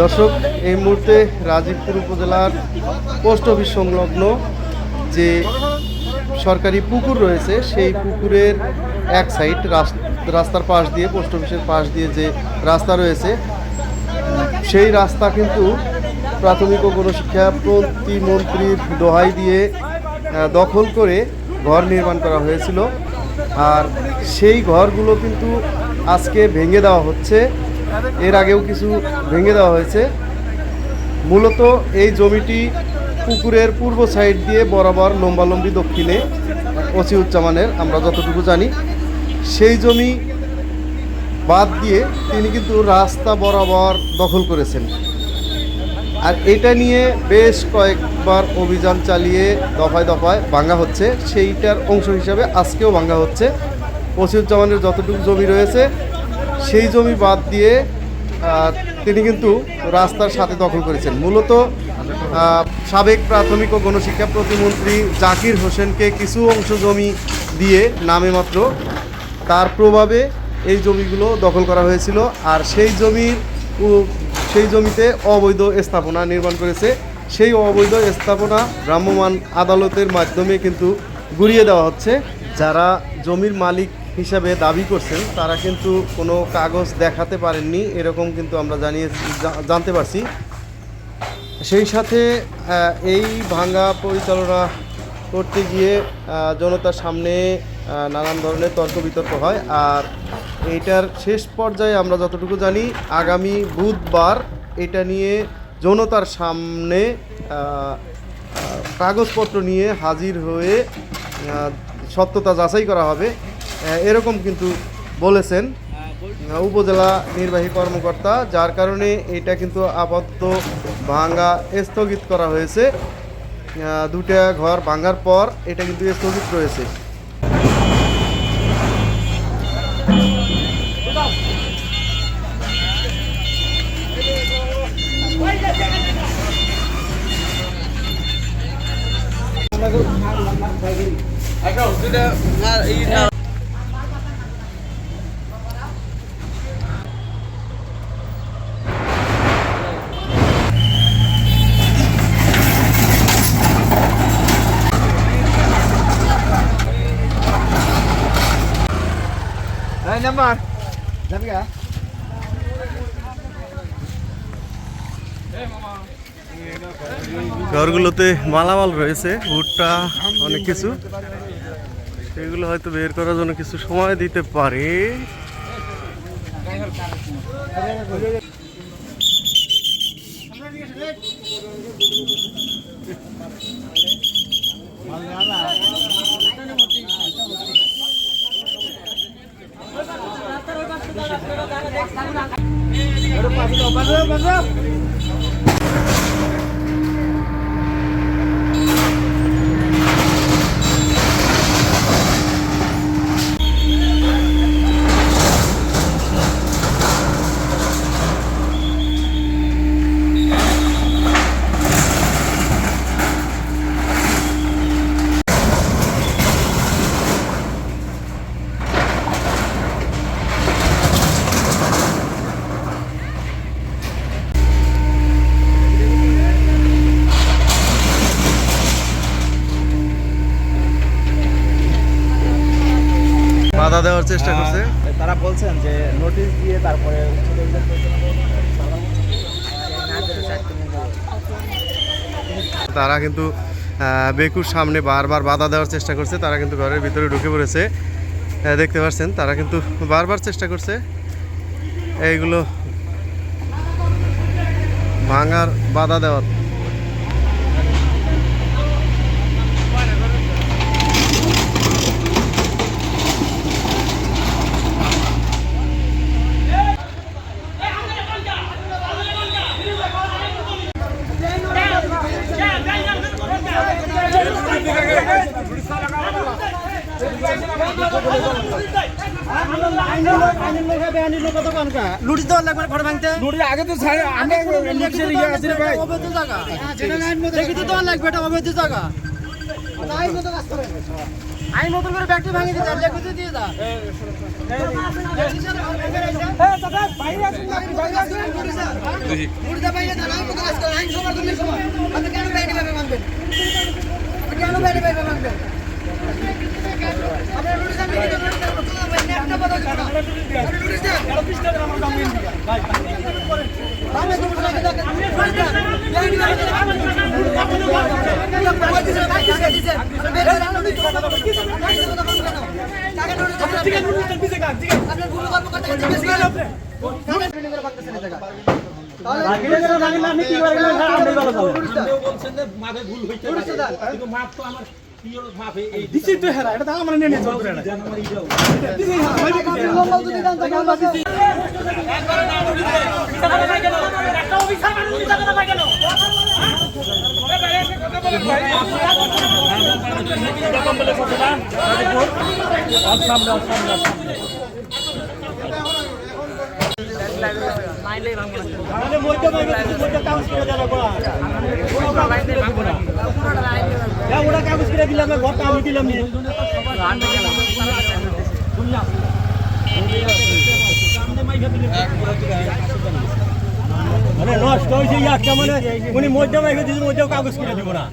দর্শক, এই মুহূর্তে রাজীবপুর উপজেলার পোস্ট অফিস সংলগ্ন যে সরকারি পুকুর রয়েছে, সেই পুকুরের এক সাইড রাস্তার পাশ দিয়ে, পোস্ট অফিসের পাশ দিয়ে যে রাস্তা রয়েছে, সেই রাস্তা কিন্তু প্রাথমিক ও গণশিক্ষা প্রতিমন্ত্রীর দোহাই দিয়ে দখল করে ঘর নির্মাণ করা হয়েছিল। আর সেই ঘরগুলো কিন্তু আজকে ভেঙে দেওয়া হচ্ছে। এর আগেও কিছু ভেঙে দেওয়া হয়েছে। মূলত এই জমিটি পুকুরের পূর্ব সাইড দিয়ে বরাবর লম্বালম্বি দক্ষিণে অসিউজ্জামানের আমরা যতটুকু জানি। সেই জমি বাদ দিয়ে তিনি কিন্তু রাস্তা বরাবর দখল করেছেন। আর এটা নিয়ে বেশ কয়েকবার অভিযান চালিয়ে দফায় দফায় ভাঙা হচ্ছে। সেইটার অংশ হিসাবে আজকেও ভাঙা হচ্ছে। ওসিউজ্জামানের যতটুকু জমি রয়েছে সেই জমি বাদ দিয়ে তিনি কিন্তু রাস্তার সাথে দখল করেছেন। মূলত সাবেক প্রাথমিক ও গণশিক্ষা প্রতিমন্ত্রী জাকির হোসেনকে কিছু অংশ জমি দিয়ে নামে মাত্র তার প্রভাবে এই জমিগুলো দখল করা হয়েছিল আর সেই জমির সেই জমিতে অবৈধ স্থাপনা নির্মাণ করেছে। সেই অবৈধ স্থাপনা ভ্রাম্যমাণ আদালতের মাধ্যমে কিন্তু গুড়িয়ে দেওয়া হচ্ছে। যারা জমির মালিক হিসাবে দাবি করছেন, তারা কিন্তু কোনো কাগজ দেখাতে পারেননি, এরকম কিন্তু আমরা জানিয়ে জানতে পারছি। সেই সাথে এই ভাঙ্গা পরিচালনা করতে গিয়ে জনতার সামনে নানান ধরনের তর্ক বিতর্ক হয়, আর এইটার শেষ পর্যায়ে আমরা যতটুকু জানি, আগামী বুধবার এটা নিয়ে জনতার সামনে কাগজপত্র নিয়ে হাজির হয়ে সত্যতা যাচাই করা হবে। এরকম কিন্তু বলেছেন উপজেলা নির্বাহী কর্মকর্তা, যার কারণে এটা কিন্তু আপাতত ভাঙ্গা স্থগিত করা হয়েছে। দুটা ঘর ভাঙ্গার পর এটা কিন্তু স্থগিত রয়েছে। নাম্বার যাবি গা ঘরগুলোতে মালামাল রয়েছে ভুট্টা অনেক কিছু। সেগুলো হয়তো বের করার জন্য কিছু সময় দিতে পারে। দেওয়ার চেষ্টা করছে। তারা বলছেন যে নোটিশ দিয়ে তারপরে তারা কিন্তু বেকুর সামনে বারবার বাধা দেওয়ার চেষ্টা করছে। তারা কিন্তু ঘরের ভিতরে ঢুকে পড়েছে। দেখতে পাচ্ছেন তারা কিন্তু বারবার চেষ্টা করছে। এইগুলো ভাঙার বাধা দেওয়ার। লুটি দেওয়ার লাগবে ঘর ভাঙতে নোটিশ আগে তো আমরা নোটিশের ইয়ে আছে রে ভাই অবৈধ জায়গা দেখি তো লাগবে এটা অবৈধ জায়গা আমি নতুন করে ব্যাগটি ভাঙিয়ে দিতে লেগুতে দিয়ে দা দিছি তো হেরা এটা তো আমার নিয়ে নিয়ে চলবে না আমাদের মধ্যে ভাঙবে কিছু কাগজ করে দিব না। যা ওরা কাগজ করে দিলাম ঘরটা আমি দিলাম মানে নষ্ট হয়েছে একটা মানে উনি মধ্যে ভাঙবে দিদি মধ্যেও কাগজ করে দিব না।